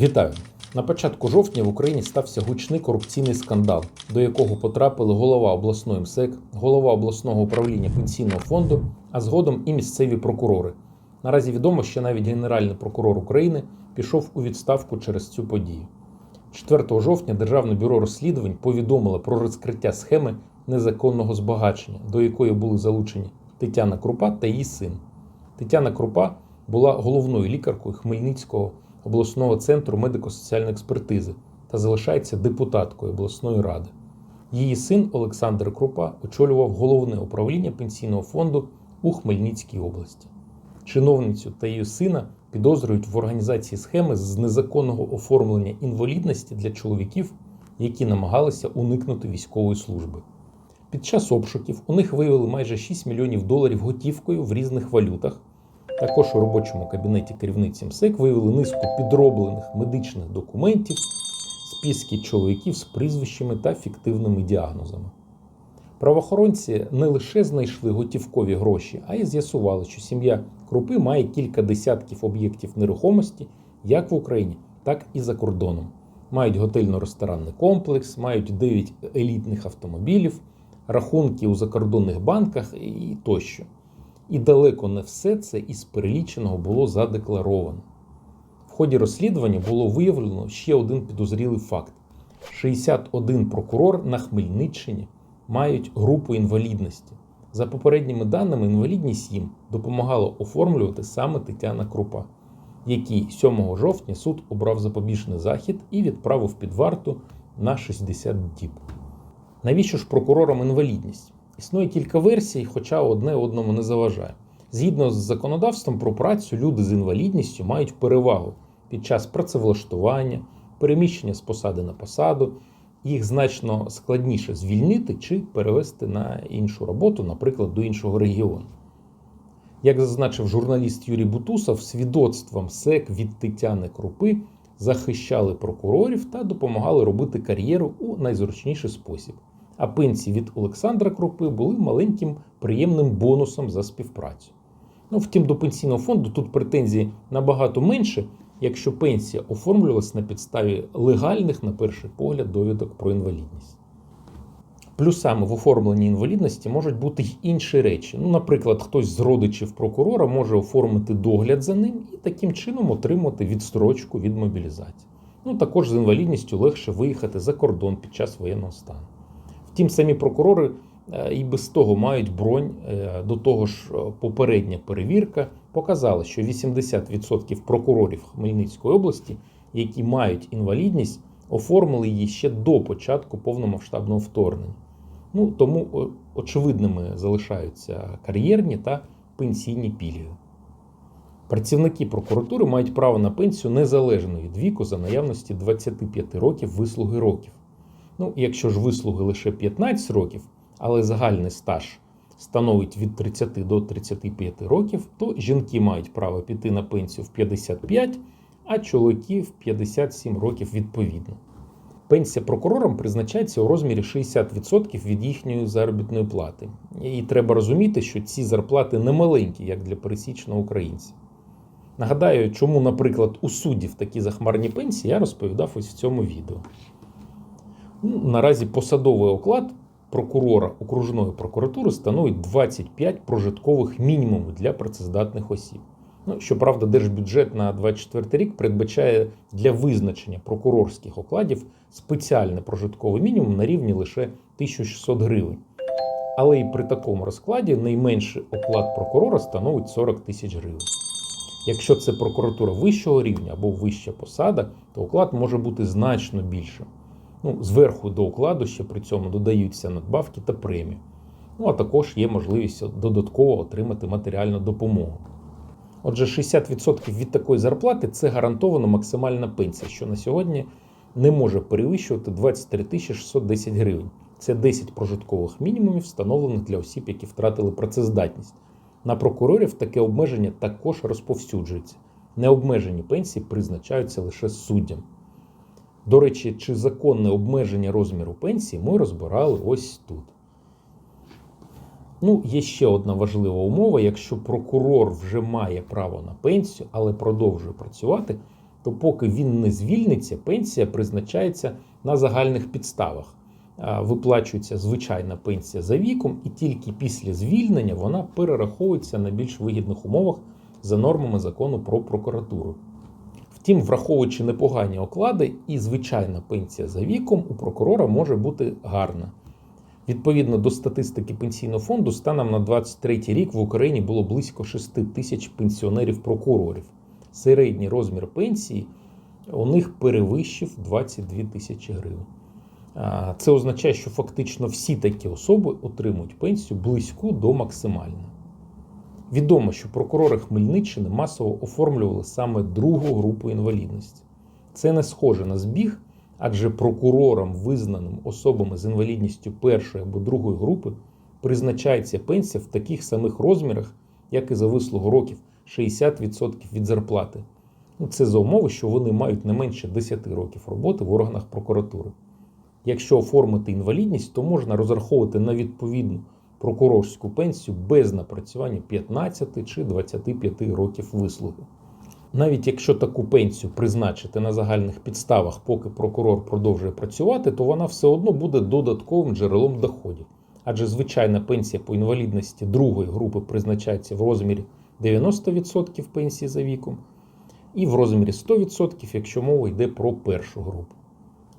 Вітаю! На початку жовтня в Україні стався гучний корупційний скандал, до якого потрапили голова обласної МСЕК, голова обласного управління пенсійного фонду, а згодом і місцеві прокурори. Наразі відомо, що навіть Генеральний прокурор України пішов у відставку через цю подію. 4 жовтня Державне бюро розслідувань повідомило про розкриття схеми незаконного збагачення, до якої були залучені Тетяна Крупа та її син. Тетяна Крупа була головною лікаркою Хмельницького обласного центру медико-соціальної експертизи та залишається депутаткою обласної ради. Її син Олександр Крупа очолював головне управління пенсійного фонду у Хмельницькій області. Чиновницю та її сина підозрюють в організації схеми з незаконного оформлення інвалідності для чоловіків, які намагалися уникнути військової служби. Під час обшуків у них виявили майже 6 мільйонів доларів готівкою в різних валютах. Також у робочому кабінеті керівниці МСЕК виявили низку підроблених медичних документів, списки чоловіків з прізвищами та фіктивними діагнозами. Правоохоронці не лише знайшли готівкові гроші, а й з'ясували, що сім'я Крупи має кілька десятків об'єктів нерухомості як в Україні, так і за кордоном. Мають готельно-ресторанний комплекс, мають 9 елітних автомобілів, рахунки у закордонних банках і тощо. І далеко не все це із переліченого було задекларовано. В ході розслідування було виявлено ще один підозрілий факт: 61 прокурор на Хмельниччині мають групу інвалідності. За попередніми даними, інвалідність їм допомагала оформлювати саме Тетяна Крупа, який 7 жовтня суд обрав запобіжний захід і відправив під варту на 60 діб. Навіщо ж прокурорам інвалідність? Існує кілька версій, хоча одне одному не заважає. Згідно з законодавством про працю, люди з інвалідністю мають перевагу під час працевлаштування, переміщення з посади на посаду. Їх значно складніше звільнити чи перевести на іншу роботу, наприклад, до іншого регіону. Як зазначив журналіст Юрій Бутусов, свідоцтвом СЕК від Тетяни Крупи захищали прокурорів та допомагали робити кар'єру у найзручніший спосіб. А пенсії від Олександра Крупи були маленьким приємним бонусом за співпрацю. Ну, втім, до пенсійного фонду тут претензій набагато менше, якщо пенсія оформлювалась на підставі легальних, на перший погляд, довідок про інвалідність. Плюсами в оформленні інвалідності можуть бути й інші речі. Ну, наприклад, хтось з родичів прокурора може оформити догляд за ним і таким чином отримати відстрочку від мобілізації. Ну, також з інвалідністю легше виїхати за кордон під час воєнного стану. Втім, самі прокурори е, і без того мають бронь. Е, До того ж, е, попередня перевірка показала, що 80% прокурорів Хмельницької області, які мають інвалідність, оформили її ще до початку повномасштабного вторгнення. Ну, Тому очевидними залишаються кар'єрні та пенсійні пільги. Працівники прокуратури мають право на пенсію незалежно від віку за наявності 25 років вислуги років. Ну, якщо ж вислуги лише 15 років, але загальний стаж становить від 30 до 35 років, то жінки мають право піти на пенсію в 55, а чоловіки в 57 років відповідно. Пенсія прокурорам призначається у розмірі 60% від їхньої заробітної плати. І треба розуміти, що ці зарплати не маленькі, як для пересічного українця. Нагадаю, чому, наприклад, у суддів такі захмарні пенсії, я розповідав ось в цьому відео. Ну, Наразі посадовий оклад прокурора окружної прокуратури становить 25 прожиткових мінімумів для працездатних осіб. Ну, щоправда, держбюджет на 24 рік передбачає для визначення прокурорських окладів спеціальний прожитковий мінімум на рівні лише 1600 гривень. Але і при такому розкладі найменший оклад прокурора становить 40 тисяч гривень. Якщо це прокуратура вищого рівня або вища посада, то оклад може бути значно більшим. Ну, Зверху до укладу ще при цьому додаються надбавки та премії. Ну, а також є можливість додатково отримати матеріальну допомогу. Отже, 60% від такої зарплати це гарантована максимальна пенсія, що на сьогодні не може перевищувати 23 610 гривень. Це 10 прожиткових мінімумів, встановлених для осіб, які втратили працездатність. На прокурорів таке обмеження також розповсюджується. Необмежені пенсії призначаються лише суддям. До речі, чи законне обмеження розміру пенсії ми розбирали ось тут. Ну, є ще одна важлива умова: якщо прокурор вже має право на пенсію, але продовжує працювати, то поки він не звільниться, пенсія призначається на загальних підставах. Виплачується звичайна пенсія за віком, і тільки після звільнення вона перераховується на більш вигідних умовах за нормами закону про прокуратуру. Втім, враховуючи непогані оклади, і звичайна пенсія за віком у прокурора може бути гарна. Відповідно до статистики пенсійного фонду, станом на 23 рік в Україні було близько 6 тисяч пенсіонерів-прокурорів. Середній розмір пенсії у них перевищив 22 тисячі гривень. Це означає, що фактично всі такі особи отримують пенсію близьку до максимальної. Відомо, що прокурори Хмельниччини масово оформлювали саме другу групу інвалідності. Це не схоже на збіг, адже прокурорам, визнаним особами з інвалідністю першої або другої групи, призначається пенсія в таких самих розмірах, як і за вислугу років 60% від зарплати. Ну, Це за умови, що вони мають не менше 10 років роботи в органах прокуратури. Якщо оформити інвалідність, то можна розраховувати на відповідну прокурорську пенсію без напрацювання 15 чи 25 років вислуги. Навіть якщо таку пенсію призначити на загальних підставах, поки прокурор продовжує працювати, то вона все одно буде додатковим джерелом доходів. Адже звичайна пенсія по інвалідності другої групи призначається в розмірі 90% пенсії за віком, і в розмірі 100%, якщо мова йде про першу групу.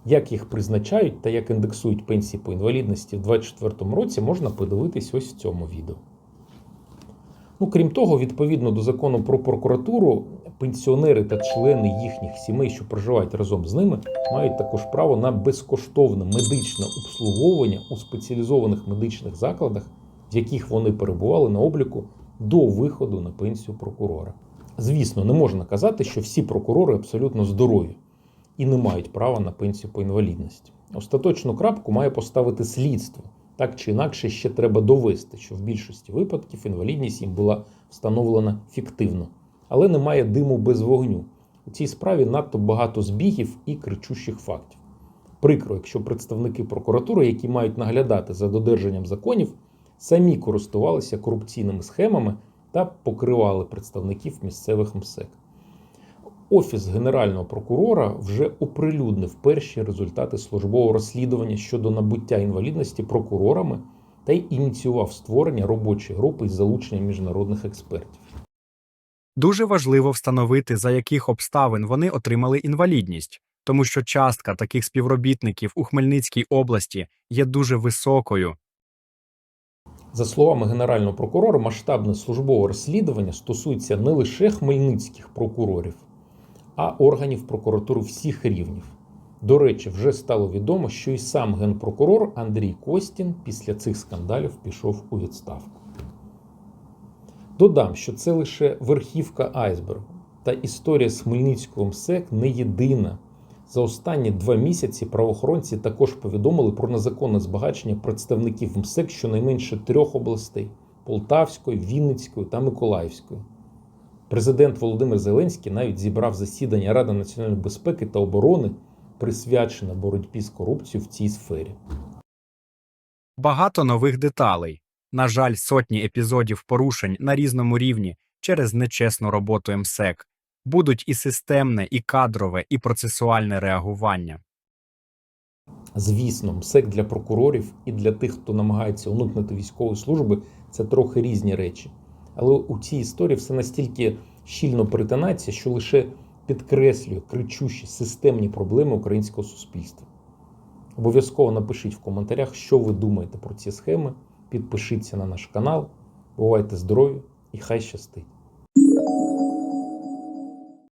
Як їх призначають та як індексують пенсії по інвалідності в 2024 році, можна подивитись ось в цьому відео. Ну, крім того, відповідно до закону про прокуратуру, пенсіонери та члени їхніх сімей, що проживають разом з ними, мають також право на безкоштовне медичне обслуговування у спеціалізованих медичних закладах, в яких вони перебували на обліку до виходу на пенсію прокурора. Звісно, не можна казати, що всі прокурори абсолютно здорові і не мають права на пенсію по інвалідності. Остаточну крапку має поставити слідство. Так чи інакше ще треба довести, що в більшості випадків інвалідність їм була встановлена фіктивно, але немає диму без вогню. У цій справі надто багато збігів і кричущих фактів. Прикро, якщо представники прокуратури, які мають наглядати за додержанням законів, самі користувалися корупційними схемами та покривали представників місцевих МСЕК. Офіс Генерального прокурора вже оприлюднив перші результати службового розслідування щодо набуття інвалідності прокурорами та й ініціював створення робочої групи із залученням міжнародних експертів. Дуже важливо встановити, за яких обставин вони отримали інвалідність, тому що частка таких співробітників у Хмельницькій області є дуже високою. За словами генерального прокурора, масштабне службове розслідування стосується не лише хмельницьких прокурорів, а органів прокуратури всіх рівнів. До речі, вже стало відомо, що і сам генпрокурор Андрій Костін після цих скандалів пішов у відставку. Додам, що це лише верхівка айсбергу, та історія з Хмельницького МСЕК не єдина. За останні два місяці правоохоронці також повідомили про незаконне збагачення представників МСЕК щонайменше трьох областей Полтавської, Вінницької та Миколаївської. Президент Володимир Зеленський навіть зібрав засідання Ради національної безпеки та оборони, присвячене боротьбі з корупцією в цій сфері. Багато нових деталей. На жаль, сотні епізодів порушень на різному рівні через нечесну роботу МСЕК будуть і системне, і кадрове, і процесуальне реагування. Звісно, МСЕК для прокурорів і для тих, хто намагається уникнути військової служби, це трохи різні речі. Але у цій історії все настільки щільно перетинається, що лише підкреслює кричущі системні проблеми українського суспільства. Обов'язково напишіть в коментарях, що ви думаєте про ці схеми. Підпишіться на наш канал. Бувайте здорові і хай щастить!